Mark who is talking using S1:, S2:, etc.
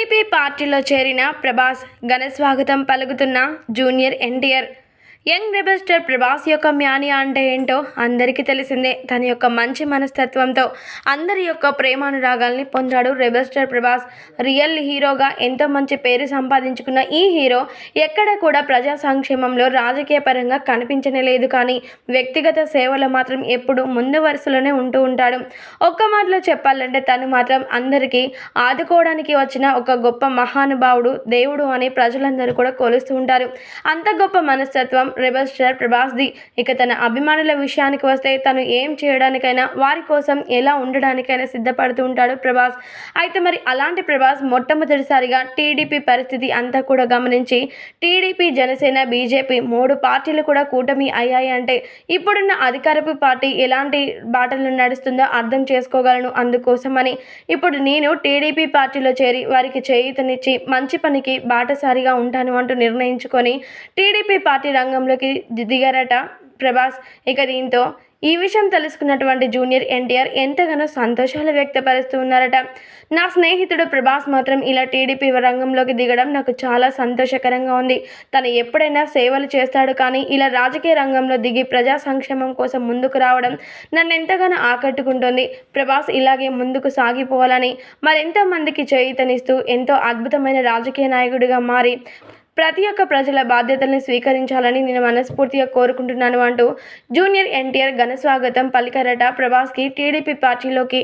S1: TDP పార్టీలో చేరిన ప్రభాస్ ఘన స్వాగతం పలుకుతున్న junior NTR young rebel star Prabhas యొక్క మ్యానియా అంటే ఏంటో అందరికీ తెలిసిందే. తన యొక్క మంచి మనస్తత్వంతో అందరి యొక్క ప్రేమానురాగాల్ని పొందాడు రెబల్ స్టార్ ప్రభాస్. రియల్ హీరోగా ఎంతో మంచి పేరు సంపాదించుకున్న ఈ హీరో ఎక్కడ కూడా ప్రజా సంక్షేమంలో రాజకీయ పరంగా కనిపించనే లేదు కానీ వ్యక్తిగత సేవలు మాత్రం ఎప్పుడు ముందు వరుసలోనే ఉంటూ ఉంటాడు. ఒక్క మాటలో చెప్పాలంటే తను మాత్రం అందరికీ ఆదుకోవడానికి వచ్చిన ఒక గొప్ప మహానుభావుడు దేవుడు అని ప్రజలందరూ కూడా కొలుస్తూ ఉంటారు. అంత గొప్ప మనస్తత్వం రెబల్ స్టార్ ప్రభాస్ది ఇక తన అభిమానుల విషయానికి వస్తే తను ఏం చేయడానికైనా వారి కోసం ఎలా ఉండడానికైనా సిద్ధపడుతూ ఉంటాడు ప్రభాస్. అయితే మరి అలాంటి ప్రభాస్ మొట్టమొదటిసారిగా టీడీపీ పరిస్థితి అంతా కూడా గమనించి టీడీపీ జనసేన బీజేపీ మూడు పార్టీలు కూడా కూటమి అయ్యాయి అంటే ఇప్పుడున్న అధికారపు పార్టీ ఎలాంటి బాటలు నడుస్తుందో అర్థం చేసుకోగలను అందుకోసమని ఇప్పుడు నేను టీడీపీ పార్టీలో చేరి వారికి చేయూతనిచ్చి మంచి పనికి బాటసారిగా ఉంటాను అంటూ నిర్ణయించుకొని టీడీపీ పార్టీ రంగం రంగంలోకి దిగారట. ప్రభాస్ ఇక దీంతో ఈ విషయం తెలుసుకున్నటువంటి జూనియర్ ఎన్టీఆర్ ఎంతగానో సంతోషాలు వ్యక్తపరుస్తూ ఉన్నారట. నా స్నేహితుడు ప్రభాస్ మాత్రం ఇలా టీడీపీ రంగంలోకి దిగడం నాకు చాలా సంతోషకరంగా ఉంది. తను ఎప్పుడైనా సేవలు చేస్తాడు కానీ ఇలా రాజకీయ రంగంలో దిగి ప్రజా సంక్షేమం కోసం ముందుకు రావడం నన్ను ఎంతగానో ఆకట్టుకుంటుంది. ప్రభాస్ ఇలాగే ముందుకు సాగిపోవాలని మరెంతో మందికి చేయితనిస్తూ ఎంతో అద్భుతమైన రాజకీయ నాయకుడిగా మారి ప్రతి ఒక్క ప్రజల బాధ్యతల్ని స్వీకరించాలని నేను మనస్ఫూర్తిగా కోరుకుంటున్నాను అంటూ జూనియర్ ఎన్టీఆర్ ఘన స్వాగతం పలికారట ప్రభాస్కి టీడీపీ పార్టీలోకి.